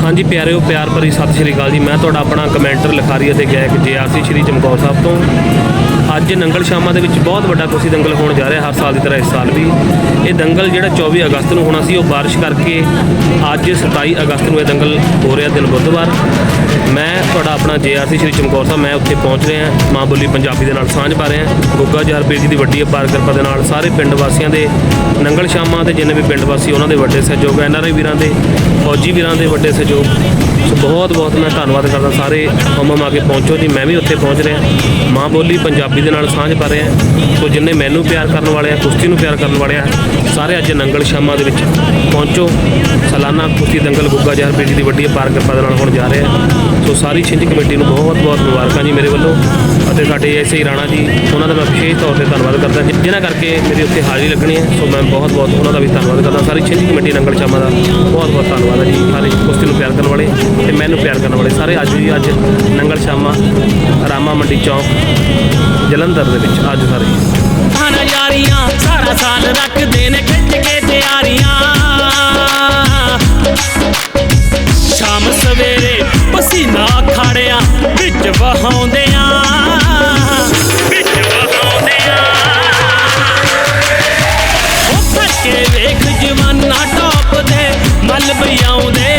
ਹਾਂਜੀ ਪਿਆਰਿਓ, ਪਿਆਰ ਭਰੀ ਸਤਿ ਸ਼੍ਰੀ ਅਕਾਲ ਜੀ। ਮੈਂ ਤੁਹਾਡਾ ਆਪਣਾ ਕਮੈਂਟਰ ਲਿਖਾਰੀ ਅਤੇ ਗਾਇਕ ਜੇਆਰਸੀ ਸ਼੍ਰੀ ਚਮਕੌਰ ਸਾਹਿਬ ਤੋਂ। ਅੱਜ ਨੰਗਲ ਸ਼ਾਮਾ ਦੇ ਵਿੱਚ ਬਹੁਤ ਵੱਡਾ ਕੁਸ਼ਤੀ ਦੰਗਲ ਹੋਣ ਜਾ ਰਿਹਾ ਹਰ ਸਾਲ ਦੀ ਤਰ੍ਹਾਂ ਇਸ ਸਾਲ ਵੀ। ਇਹ ਦੰਗਲ ਜਿਹੜਾ 24 ਅਗਸਤ ਨੂੰ ਹੋਣਾ ਸੀ, ਉਹ ਬਾਰਿਸ਼ ਕਰਕੇ ਅੱਜ 27 ਅਗਸਤ ਨੂੰ ਇਹ ਦੰਗਲ ਹੋ ਰਿਹਾ ਦਿਨ ਬੁੱਧਵਾਰ। ਮੈਂ ਤੁਹਾਡਾ ਆਪਣਾ ਜੇਆਰਸੀ ਸ਼੍ਰੀ ਚਮਕੌਰ ਸਾਹਿਬ, ਮੈਂ ਉੱਥੇ ਪਹੁੰਚ ਰਿਹਾ ਮਾਂ ਬੋਲੀ ਪੰਜਾਬੀ ਦੇ ਨਾਲ ਸਾਂਝ ਪਾ ਰਿਹਾ ਗੁੱਗਾ ਜਹਰਪੀਰ ਜੀ ਦੀ ਵੱਡੀ ਅਪਾਰ ਕਿਰਪਾ ਦੇ ਨਾਲ ਸਾਰੇ ਪਿੰਡ ਵਾਸੀਆਂ ਦੇ, ਨੰਗਲ ਸ਼ਾਮਾਂ ਤੇ ਜਿੰਨੇ ਵੀ ਪਿੰਡ ਵਾਸੀ, ਉਹਨਾਂ ਦੇ ਵੱਡੇ ਸਹਿਯੋਗ ਐਨਆਰਆਈ ਵੀਰਾਂ ਦੇ, ਫੌਜੀ ਵੀਰਾਂ ਦੇ ਵੱਡੇ ਸਹਿਯੋਗ। ਸੋ ਬਹੁਤ ਬਹੁਤ ਮੈਂ ਧੰਨਵਾਦ ਕਰਦਾ ਸਾਰੇ ਹਮਮ ਆ ਕੇ ਪਹੁੰਚੋ ਜੀ, ਮੈਂ ਵੀ ਉੱਥੇ ਪਹੁੰਚ ਰਿਹਾ ਮਾਂ ਬੋਲੀ ਪੰਜਾਬੀ ਦੇ ਨਾਲ ਸਾਂਝ ਪਾ ਰਿਹਾ ਸੋ ਜਿੰਨੇ ਮੈਨੂੰ ਪਿਆਰ ਕਰਨ ਵਾਲੇ ਆ, ਕੁਸ਼ਤੀ ਨੂੰ ਪਿਆਰ ਕਰਨ ਵਾਲੇ ਆ ਸਾਰੇ ਅੱਜ ਨੰਗਲ ਸ਼ਾਮਾ ਦੇ ਵਿੱਚ ਪਹੁੰਚੋ। ਸਾਲਾਨਾ ਕੁਸ਼ਤੀ ਦੰਗਲ ਗੁੱਗਾ ਜਹਰਪੀਰ ਜੀ ਦੀ ਵੱਡੀ ਅਪਾਰ ਕਿਰਪਾ ਦੇ ਨਾਲ ਹੋਣ ਜਾ ਰਿਹਾ ਸੋ ਸਾਰੀ ਛਿੰਝ ਕਮੇਟੀ ਨੂੰ ਬਹੁਤ ਬਹੁਤ ਮੁਬਾਰਕਾਂ ਜੀ ਮੇਰੇ ਵੱਲੋਂ ਅਤੇ ਸਾਡੇ ਐਸੇ ਹੀ ਰਾਣਾ ਜੀ, ਉਹਨਾਂ ਦਾ ਮੈਂ ਵਿਸ਼ੇਸ਼ ਤੌਰ ਤੇ ਧੰਨਵਾਦ ਕਰਦਾ ਜਿ- ਜਿਨ੍ਹਾਂ ਕਰਕੇ ਮੇਰੀ ਉੱਥੇ ਹਾਜ਼ਰੀ ਲੱਗਣੀ ਹੈ, ਸੋ ਮੈਂ ਬਹੁਤ ਬਹੁਤ ਉਹਨਾਂ ਦਾ ਵੀ ਧੰਨਵਾਦ ਕਰਦਾ। ਸਾਰੀ ਛਿੰਝ ਕਮੇਟੀ ਨੰਗਲ ਸ਼ਾਮਾ ਦਾ ਬਹੁਤ ਬਹੁਤ ਧੰਨਵਾਦ ਹੈ ਜੀ। ਸਾਰੇ ਕੁਸ਼ਤੀ ਨੂੰ ਪਿਆਰ ਕਰਨ ਵਾਲੇ ਤੇ ਮੈਨੂੰ ਪਿਆਰ ਕਰਨ ਵਾਲੇ ਸਾਰੇ ਅੱਜ ਵੀ ਅੱਜ ਨੰਗਲ ਸ਼ਾਮਾ, ਰਾਮਾ ਮੰਡੀ ਚੌਂਕ, ਜਲੰਧਰ ਦੇ ਵਿੱਚ ਅੱਜ ਸਾਰੇ। ਹਨ ਪਸੀਨਾ ਖਾੜਿਆਂ ਵਿੱਚ ਵਹਾਉਂਦਿਆਂ। ਵਿੱਚ ਵਹਾਉਂਦਿਆਂ। ਉਹ ਫੱਕੇ ਵੇਖ ਜਵਾਨਾ ਟੋਪ ਦੇ ਮਲ ਆਉਂਦੇ।